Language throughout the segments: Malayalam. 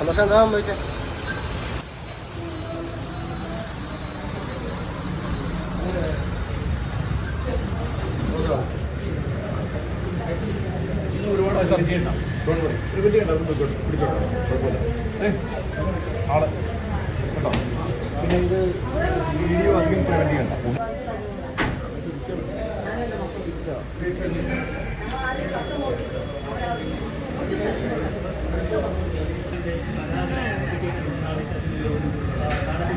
സന്തോഷം എന്താ സംഭവിച്ചേ പിന്നെ ഇത് വീഡിയോ അധികം പ്രിവെന്റ് ചെയ്യണ്ട പോലീസ്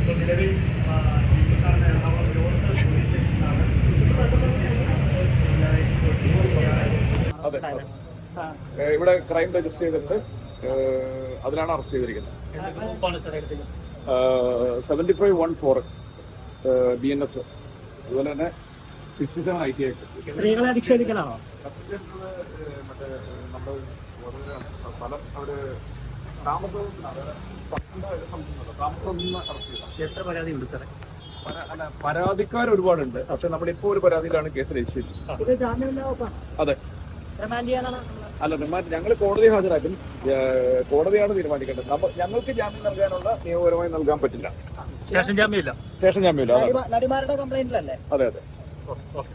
ഇപ്പോൾ നിലവിൽ എറണാകുളം അതെ ഇവിടെ ക്രൈം രജിസ്റ്റർ ചെയ്തിട്ട് അതിലാണ് അറസ്റ്റ് ചെയ്തിരിക്കുന്നത്. Seventy seventy five one four B N S അതുപോലെ തന്നെ sixty seven I T act സ്ത്രീകളെ അധിക്ഷേപിക്കലാണോ? മറ്റേ അവർ എത്ര പരാതി ഉണ്ട് സാറേ പരാതിക്കാർ ഒരുപാടുണ്ട്. പക്ഷെ നമ്മളിപ്പോ ഒരു പരാതിയിലാണ് കേസ് രജിസ്റ്റർ ചെയ്തത്. അതെ. അല്ല റിമാൻഡ് ഞങ്ങൾ കോടതി ഹാജരാക്കും. കോടതിയാണ് തീരുമാനിക്കേണ്ടത്. അപ്പൊ ഞങ്ങൾക്ക് ജാമ്യം നൽകാനുള്ള നിയമപരമായി നൽകാൻ പറ്റില്ല. സ്റ്റേഷൻ ജാമ്യമില്ല. ശേഷം ജാമ്യമില്ല അതെ അതെ. Okay